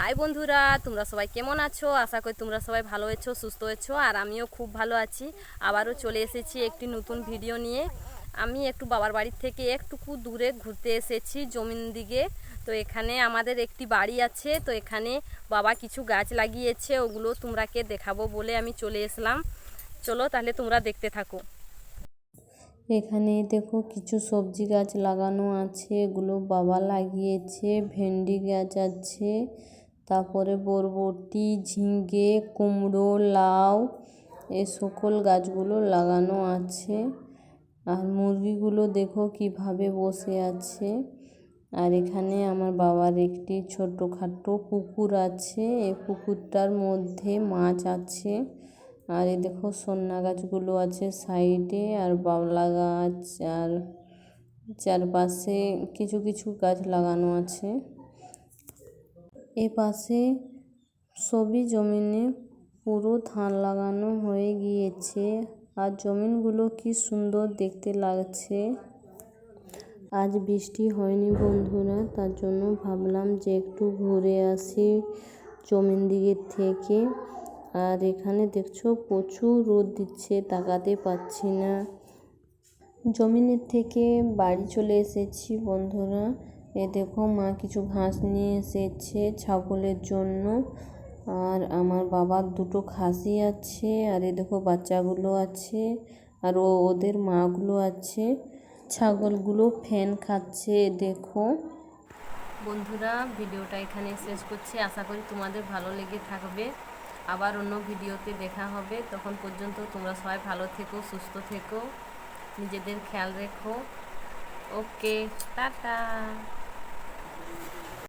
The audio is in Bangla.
হাই বন্ধুরা, তোমরা সবাই কেমন আছো? আশা করি তোমরা সবাই ভালো আছো, সুস্থ হয়েছো আর আমিও খুব ভালো আছি। আবারও চলে এসেছি একটি নতুন ভিডিও নিয়ে। আমি একটু বাবার বাড়ির থেকে একটুকু দূরে ঘুরতে এসেছি, জমিন দিকে। তো এখানে আমাদের একটি বাড়ি আছে, তো এখানে বাবা কিছু গাছ লাগিয়েছে, ওগুলো তোমরাকে দেখাবো বলে আমি চলে এসলাম। চলো তাহলে তোমরা দেখতে থাকো। এখানে দেখো কিছু সবজি গাছ লাগানো আছে, এগুলো বাবা লাগিয়েছে, ভেন্ডি গাছ আছে। তারপরে বরবটি ঝিঙ্গে কুমড়ো, লাউ, এ সকল গাছগুলো লাগানো আছে। আর মুরগিগুলো দেখো কীভাবে বসে আছে। আর এখানে আমার বাবার একটি ছোটোখাটো পুকুর আছে। এই পুকুরটার মধ্যে মাছ আছে। আর এই দেখো সন্না গাছগুলো আছে সাইডে। আর বাবলা গাছ, আর চারপাশে কিছু কিছু গাছ লাগানো আছে। এ পাশে সবই জমিনে পুরো ধান লাগানো হয়ে গিয়েছে। আর জমিনগুলো কি সুন্দর দেখতে লাগছে। আজ বৃষ্টি হয়নি বন্ধুরা, তার জন্য ভাবলাম যে একটু ঘুরে আসি জমিন দিকের থেকে। আর এখানে দেখছ প্রচুর রোদ দিচ্ছে, তাকাতে পাচ্ছি না। জমিনের থেকে বাড়ি চলে এসেছি বন্ধুরা। এ দেখো মা কিছু ঘাস নিয়ে এসেছে ছাগলের জন্য। আর আমার বাবার দুটো খাসি আছে, আর এ দেখো বাচ্চাগুলো আছে, আর ও ওদের মাগুলো আছে। ছাগলগুলো ফ্যান খাচ্ছে দেখো। বন্ধুরা, ভিডিওটা এখানে শেষ করছি। আশা করি তোমাদের ভালো লেগে থাকবে। আবার অন্য ভিডিওতে দেখা হবে। তখন পর্যন্ত তোমরা সবাই ভালো থেকো, সুস্থ থেকো। নিজেদের খেয়াল রেখো। ओके टाटा